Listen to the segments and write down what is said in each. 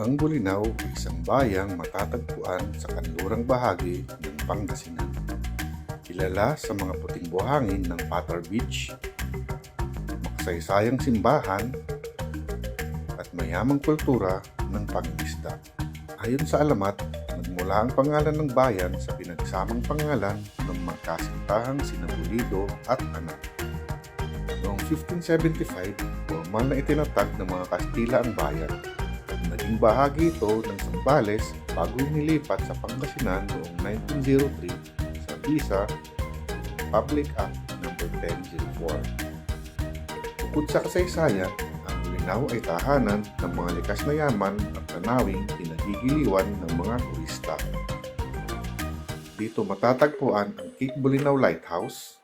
Ang Bulinaw ay isang bayang matatagpuan sa kanlurang bahagi ng Pangasinan. Kilala sa mga puting buhangin ng Patar Beach, makasaysayang simbahan, at mayamang kultura ng pangingisda. Ayon sa alamat, nagmula ang pangalan ng bayan sa pinagsamang pangalan ng magkasintahang sina Bulido at anak. Noong 1575, formal na itinatag ng mga Kastila ang bayan Naging bahagi ito ng Sambales bago nilipat sa Pangasinan noong 1903 sa Visa Public Act No. 1004. Bukod sa kasaysayan, ang Linaw ay tahanan ng mga likas na yaman at tanawing pinagigiliwan ng mga turista. Dito matatagpuan ang Cape Bulinaw Lighthouse,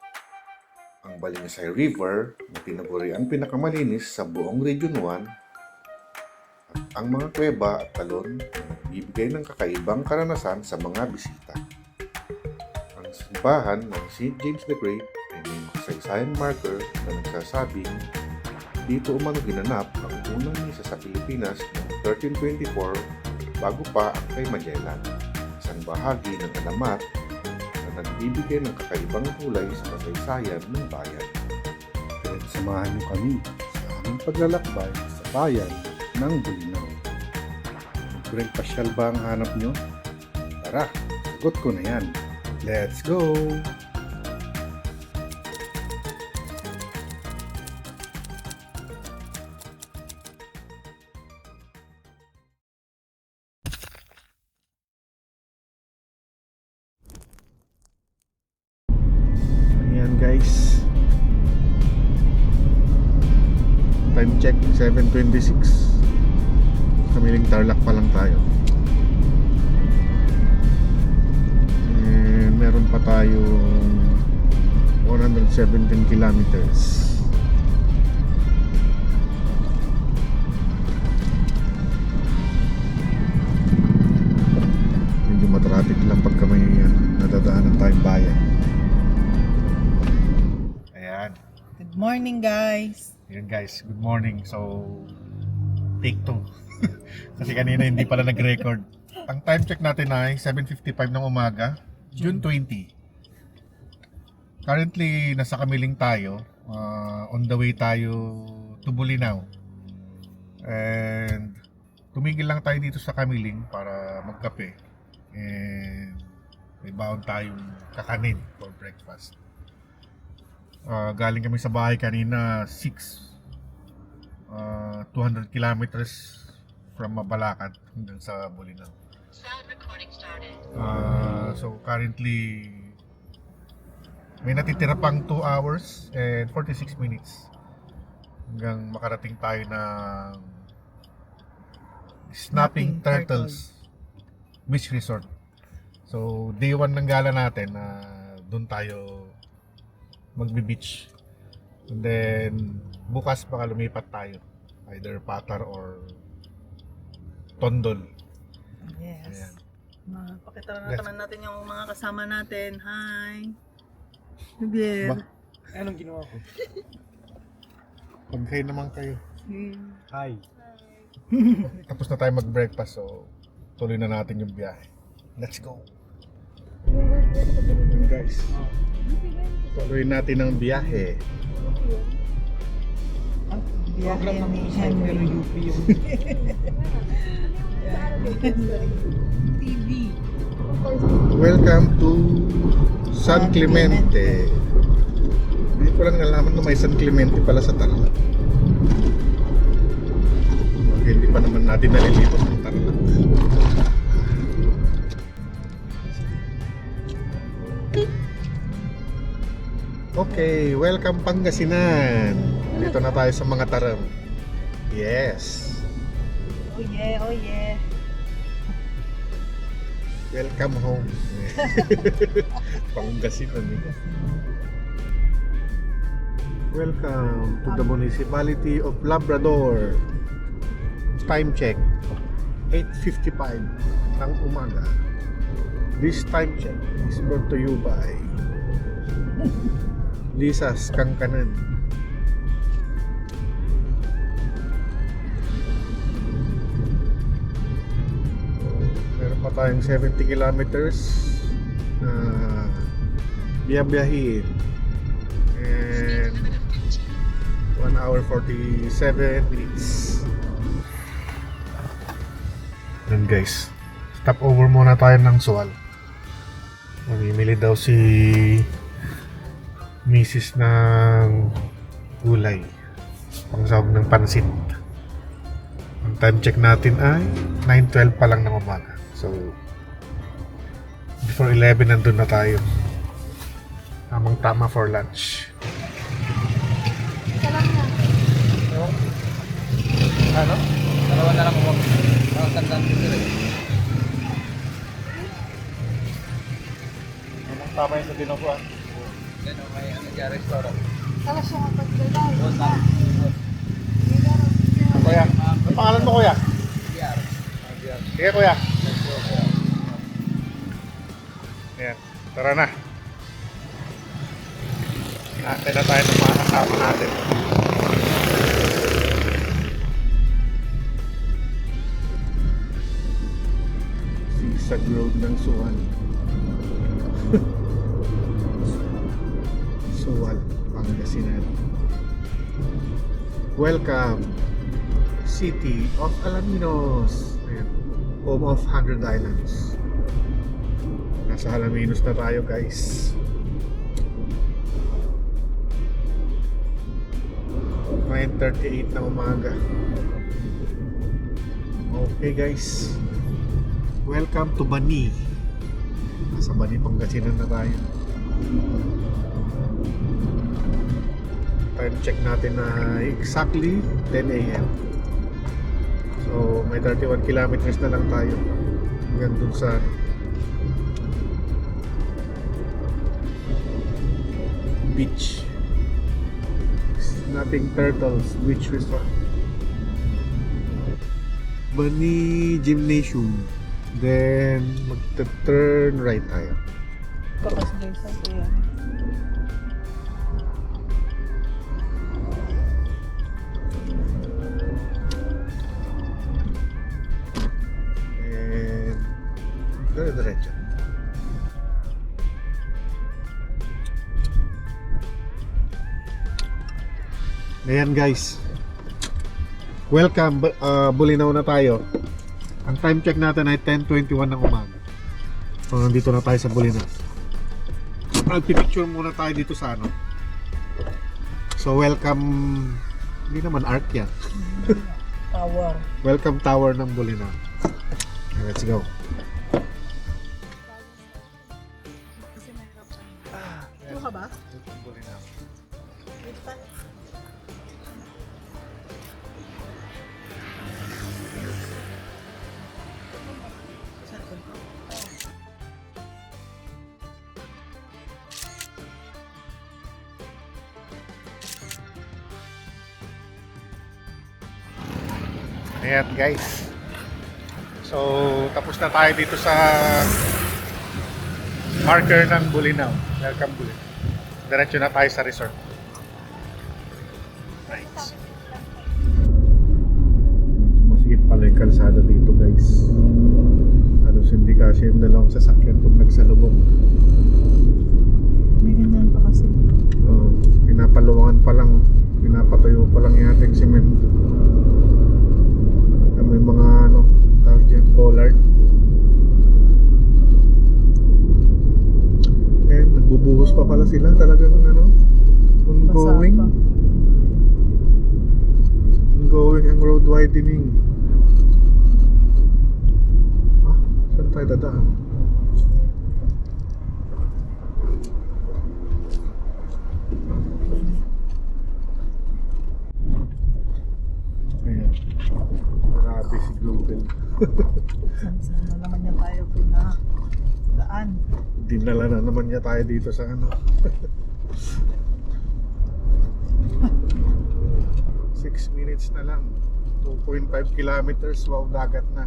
ang Balingsay River na tinaguri ang pinakamalinis sa buong Region 1 ang mga kuweba at talon na nagbibigay ng kakaibang karanasan sa mga bisita. Ang simbahan ng St. James the Great ay may makasaysayang marker na nagsasabing dito umano ginanap ang unang misa sa Pilipinas noong 1324 bago pa ang kay Magellan, isang bahagi ng alamat na nagbibigay ng kakaibang kulay sa kasaysayan ng bayan. Kaya samahan niyo kami sa aming paglalakbay sa bayan ng Bulinaw. Greg Pasyal ba ang hanap nyo? Tara, sagot ko na yan. Let's go! Ayan guys. Time check 7.26 morning, guys. Ayan guys, good morning. So, take two. Kasi kanina hindi pala nag-record. Ang time check natin ay 7.55 ng umaga, June 20. Currently, nasa Kamiling tayo. Uh, on the way tayo to Bulinaw. And tumigil lang tayo dito sa Kamiling para magkape. And may baon tayong kakanin for breakfast. Ah, galing kami sa bahay kanina 6 ah, 200 kilometers from Mabalacat hanggang sa Bulinaw. Started. Ah, so currently may natitira pang 2 hours and 46 minutes hanggang makarating tayo ng Snapping Snapping Turtles Beach Resort. So day 1 ng gala natin na doon tayo magbe-beach. And then bukas baka lumipat tayo either Patar or Tondol. Yes. Ayan. Mapakita na naman natin yung mga kasama natin. Hi. Javier. Ba- Anong ginawa ko? Pag-hi naman kayo. Hi. Tapos na tayo mag-breakfast so tuloy na natin yung biyahe. Let's go! Yun guys. Tuloy natin ang biyahe. Program ng Isay pero UP yung TV. Welcome to San Clemente. Hindi ko lang nalaman na may San Clemente pala sa Tarlac. Okay, hindi pa naman natin nalilipat ng Tarlac. Okay, welcome Pangasinan. Dito na tayo sa mga taram. Yes. Oh yeah, oh yeah. Welcome home. Pangasinan. Welcome to the municipality of Labrador. Time check 8:55 ng umaga. This time check is brought to you by Lisa's Kangkanan. tayong 70 kilometers na biyabiyahin. And 1 hour 47 minutes. Yan guys. Stop over muna tayo ng Sual. Mamimili daw si Mrs. ng gulay. Pangsahog ng pansit. Ang time check natin ay 9.12 pa lang ng umaga. So, before 11 nandun na tayo. Tamang tama for lunch. Ano? Dalawa na lang ako. Parang tandaan ko sila. Anong tama yung sa dinukuan? Yan o, may ano dyan, restaurant. Kala siya kapag galaw. O, sa Kuya, ano pangalan mo kuya? BR. Sige kuya. Ayan, tara na. Natin na tayo ng mga kasama natin. Zigzag road ng Suwal. Welcome, City of Alaminos. Ayan. Home of Hundred Islands. Nasa Alaminos na tayo guys. Ngayon 38 na umaga. Okay guys. Welcome to Bani. Nasa Bani Pangasinan na tayo. Time check natin na exactly 10 a.m. So, may 31 kilometers na lang tayo. Hanggang dun sa beach. Nothing turtles, beach resort. Bani Gymnasium. Then, magta-turn right tayo. Papas din sa Ayan guys. Welcome. Uh, Bulinaw na tayo. Ang time check natin ay 10.21 ng umaga. So, nandito na tayo sa Bulinaw. Magpipicture muna tayo dito sa ano. So, welcome. Hindi naman art yan. Tower. Welcome Tower ng Bulinaw. Let's go. Ayan guys. So, tapos na tayo dito sa marker ng Bulinaw. Welcome Bulinaw. Diretso na tayo sa resort. Nice. Masigit pala yung kalsada dito guys. Halos hindi kasi yung dalawang sasakyan pag nagsalubong. May ganyan pa kasi. Uh, pinapaluwangan pa lang, pinapatayo pa lang yung ating simento. Ah, May mga ano, tawag dyan, bollard. Eh, nagbubuhos pa pala sila talagang ano, ongoing. Basa pa. Ongoing ang road widening. Ah, saan tayo dadaan? Ayan. Grabe si Google. Saan na naman niya tayo pinadaan. Dinala na naman niya tayo dito sa ano. 6 minutes na lang. 2.5 kilometers, wow, dagat na.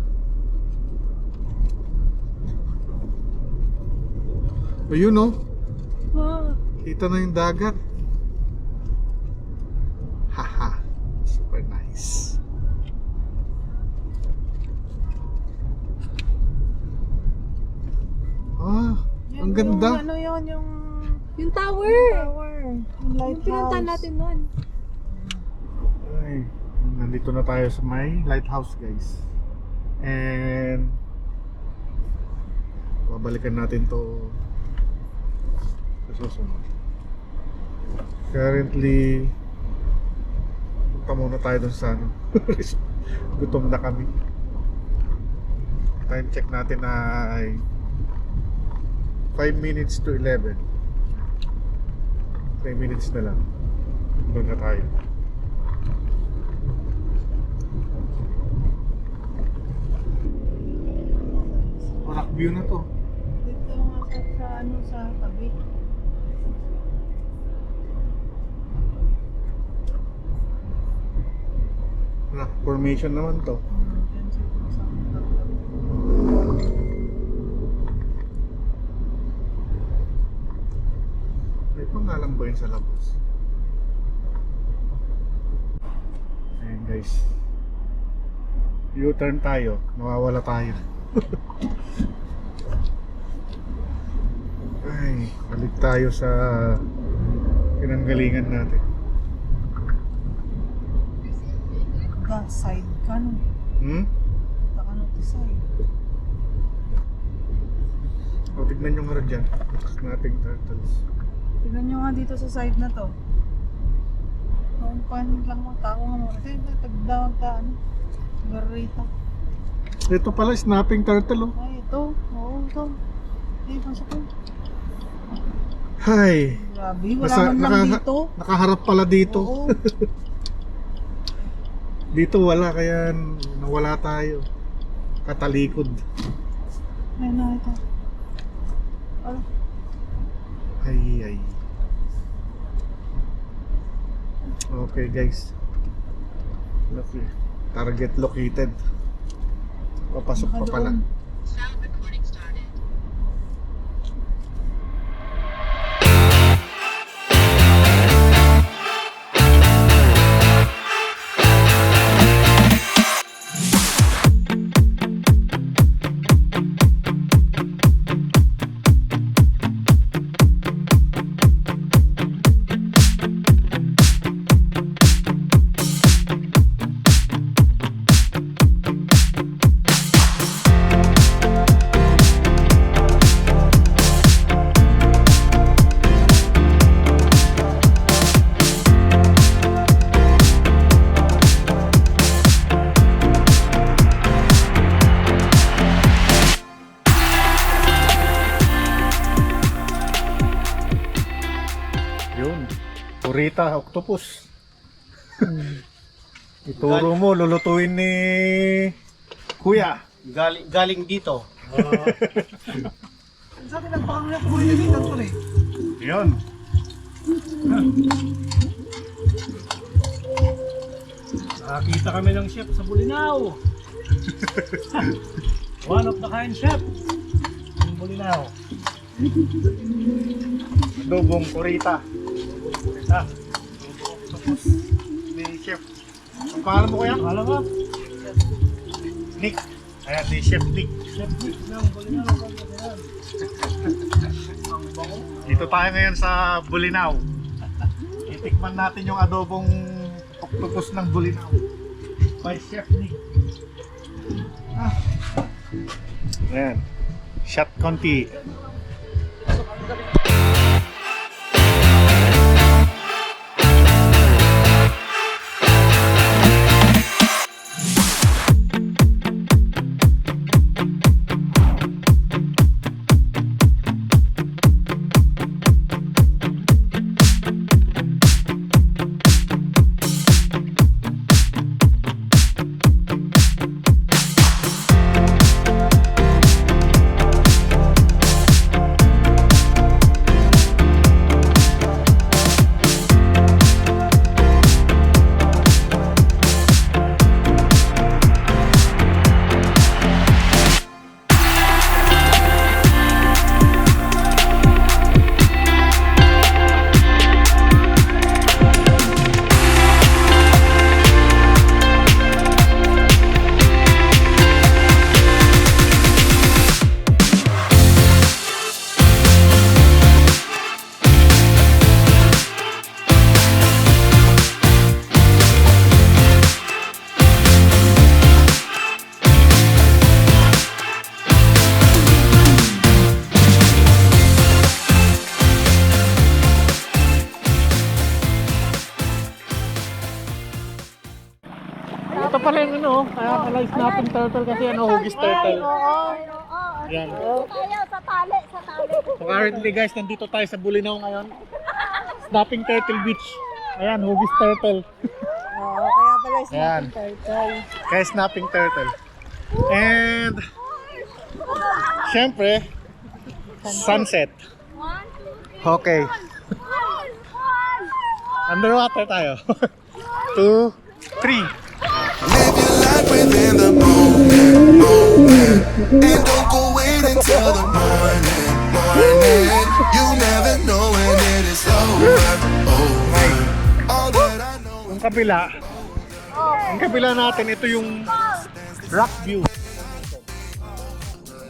Ayun oh, Ah, kita na yung dagat. Haha, super nice. Ang ganda. Yung ano yun, yung Yung tower. tower. Yung Yung lighthouse. pinunta natin nun. Nandito na tayo sa may lighthouse guys. And babalikan natin to sa susunod. Currently punta muna tayo dun sa ano. Gutom na kami. Time check natin ay 5 minutes to 11. 3 minutes na lang. Doon na tayo. Rock view na to. Dito nga sa, sa ano sa tabi. Rock formation naman to. Hmm. May pangalan ba yun sa labas? Ayan guys. U-turn tayo. Mawawala tayo. Ay, balik tayo sa pinanggalingan natin. Ka, side ka no. Hmm? Taka no to side. O, tignan nyo nga rin dyan. Snapping turtles. Tingnan nyo nga dito sa side na to. Kung paano lang mga tao nga mo. Kasi tagdawag ka ano. Garita. Ito pala, snapping turtle oh. Ay, ito. Oo, ito. Ay, pasok ko. Hay, Grabe, wala Nasa- man lang naka- dito. nakaharap pala dito. Oo. Dito wala kaya nawala tayo. Katalikod. Ayun na ito. Ano? Ay ay. Okay guys. Okay. Target located. Papasok pa pala. Nakadoon. Purita, octopus. Ituro mo, lulutuin ni Kuya. Galing, galing dito. Sabi lang, baka nga kumilitan ko eh. Yun. Nakakita kami ng chef sa Bulinaw. One of the kind chef. Ng Bulinaw. Adobong Purita. Octopus. Ni Chef. Ang pangalan mo kuya? Alam mo? Nick. Ayan, ni Chef Nick. Chef Nick. Dito tayo ngayon sa Bulinaw. Itikman natin yung adobong octopus ng Bulinaw. By Chef Nick. Ah. Ayan. Shot konti. Pala yung ano, kaya pala snapping turtle kasi ano, hugis turtle. Oo. Yan. Tayo sa tali, sa tali. So currently guys, nandito tayo sa Bulinaw ngayon. Snapping Turtle Beach. Ayan, hugis turtle. Oo, kaya pala is Yan. turtle. Kaya snapping turtle. And, syempre, sunset. Okay. Underwater tayo. Two, three. Live your life within the moment, moment. And don't go wait until the morning, morning. You never know when it is over, over. All that I know Yung kabila, yung kabila natin, ito yung rock view.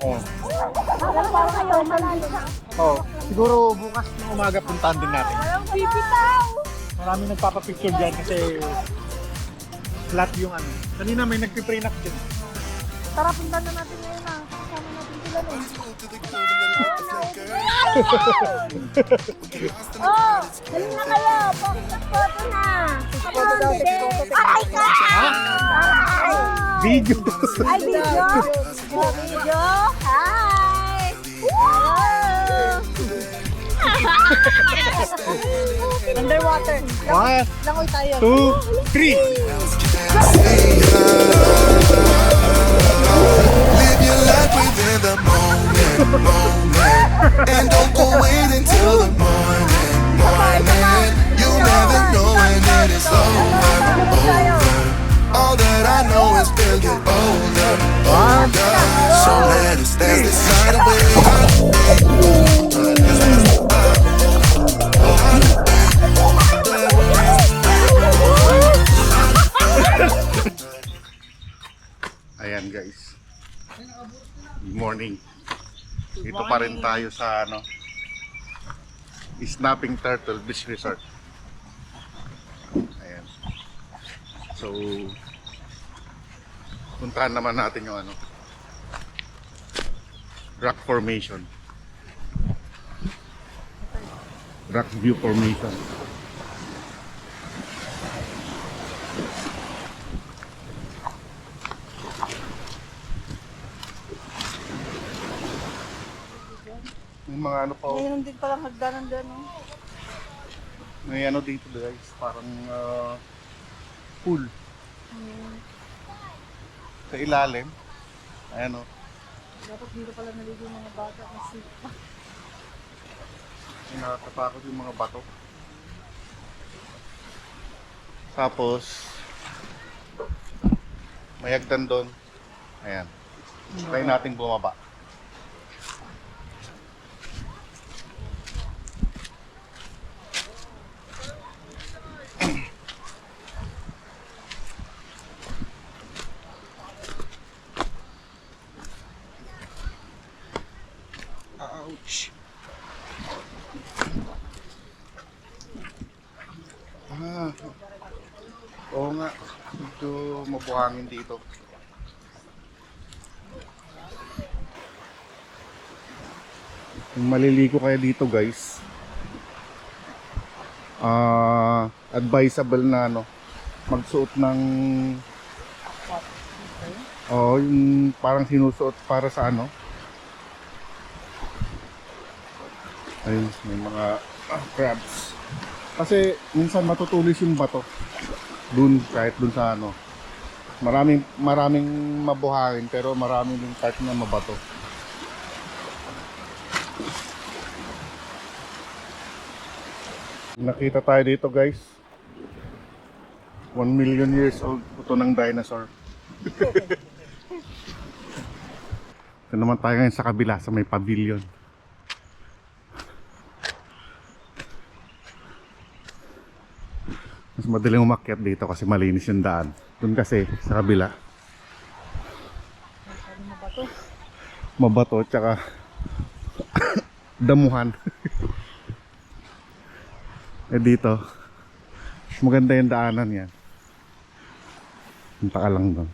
Oh. Oh, siguro bukas ng umaga puntahan din natin. Parang bibitaw. Marami nagpapapicture dyan kasi flat yung ano. Kanina may nagpiprenup dyan. Tara, punta na natin ngayon ah. Kasama natin sila nun. Oh, dali na kayo. Post na. Come on, baby. Aray ka! Aray! Video! Ay, video! Video! Hi! Hello! Underwater. One, Langoy tayo. two, three! Live your life within the moment, moment. And don't go wait until the morning, morning. You never know when it is over, over. All that I know is we'll get older, older. So let us dance this night away. Good morning. Dito pa rin tayo sa ano Snapping Turtle Beach Resort. Ayan. So puntahan naman natin yung ano Rock Formation. Rock View Formation. May oh. Ngayon din palang hagdanan dyan. Oh. May ano dito guys, parang uh, pool. Sa ilalim. Ayan o. Dapat dito pala naligo yung mga bata kasi nakakatakot yung mga bato. Tapos, may hagdan doon. Ayan. Try nating bumaba. Ouch! Ah, oo nga. Medyo mabuhangin dito. Kung maliligo kayo dito guys, ah advisable na ano, magsuot ng Oh, yung parang sinusuot para sa ano? Ayun, may mga ah, crabs. Kasi minsan matutulis yung bato. Dun, kahit dun sa ano. Maraming, maraming mabuhangin pero maraming din part na mabato. Nakita tayo dito guys. 1 million years old ito ng dinosaur. Ito naman tayo ngayon sa kabila sa may pavilion. Mas madaling umakyat dito kasi malinis yung daan. Doon kasi sa kabila. Mabato tsaka damuhan. eh dito, maganda yung daanan yan. Punta lang doon.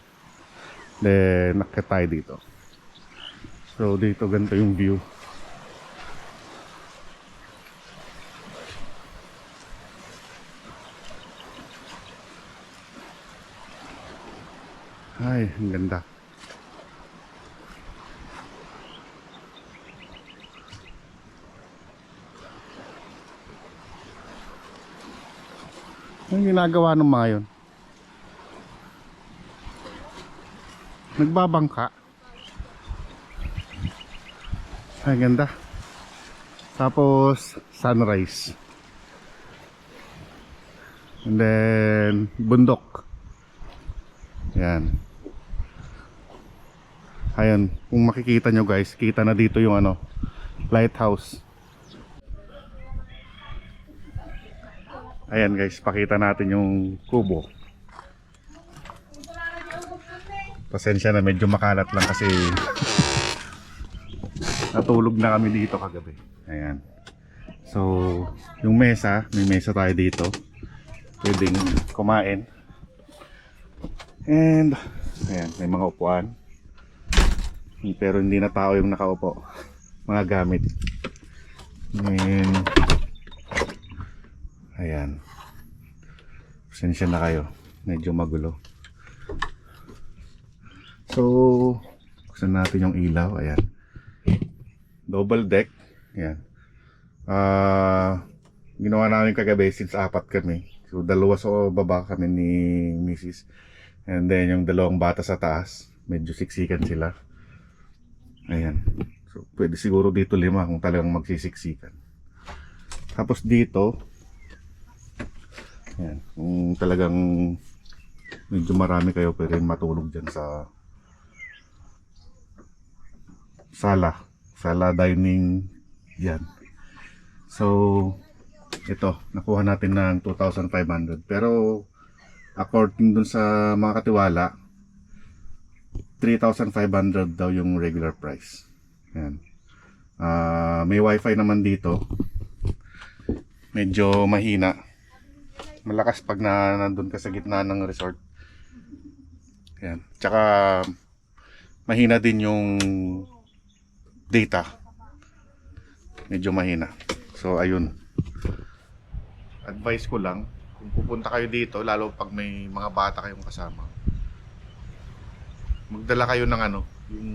Then, nakita tayo dito. So, dito ganito yung view. Ay, ang ganda. Anong ginagawa ng mga yun? Nagbabangka. Ay, ganda. Tapos, sunrise. And then, bundok. Yan. Ayan, kung makikita nyo guys, kita na dito yung ano, lighthouse. Ayan guys, pakita natin yung kubo. Pasensya na, medyo makalat lang kasi natulog na kami dito kagabi. Ayan. So, yung mesa, may mesa tayo dito. Pwedeng kumain. And, ayan, may mga upuan. Pero hindi na tao yung nakaupo. Mga gamit. And, ayan. Pasensya na kayo. Medyo magulo. So, buksan natin yung ilaw. Ayan. Double deck. Ayan. Ah, ginawa namin kagabi since apat kami. So, dalawa sa baba kami ni Mrs. And then, yung dalawang bata sa taas. Medyo siksikan sila. Ayan. So, pwede siguro dito lima kung talagang magsisiksikan. Tapos dito, ayan, kung talagang medyo marami kayo pwede matulog dyan sa sala. Sala dining yan. So, ito, nakuha natin ng 2,500. Pero, according dun sa mga katiwala, 3,500 daw yung regular price. Yan. Ah, may wifi naman dito. Medyo mahina. Malakas pag na nandun ka sa gitna ng resort. Yan. Tsaka mahina din yung data. Medyo mahina. So ayun. Advice ko lang kung pupunta kayo dito lalo pag may mga bata kayong kasama magdala kayo ng ano, yung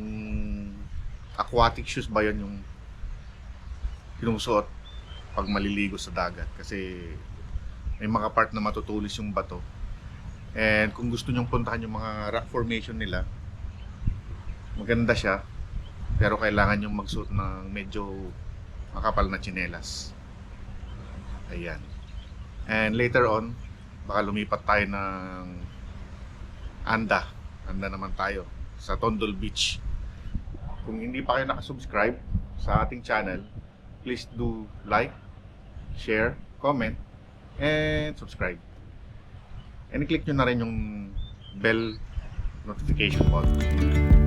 aquatic shoes ba yun yung sinusuot pag maliligo sa dagat kasi may mga part na matutulis yung bato. And kung gusto nyong puntahan yung mga rock formation nila, maganda siya. Pero kailangan yung magsuot ng medyo makapal na tsinelas. Ayan. And later on, baka lumipat tayo ng Anda. Anda naman tayo sa Tondol Beach. Kung hindi pa kayo nakasubscribe sa ating channel, please do like, share, comment, and subscribe. And i-click nyo na rin yung bell notification button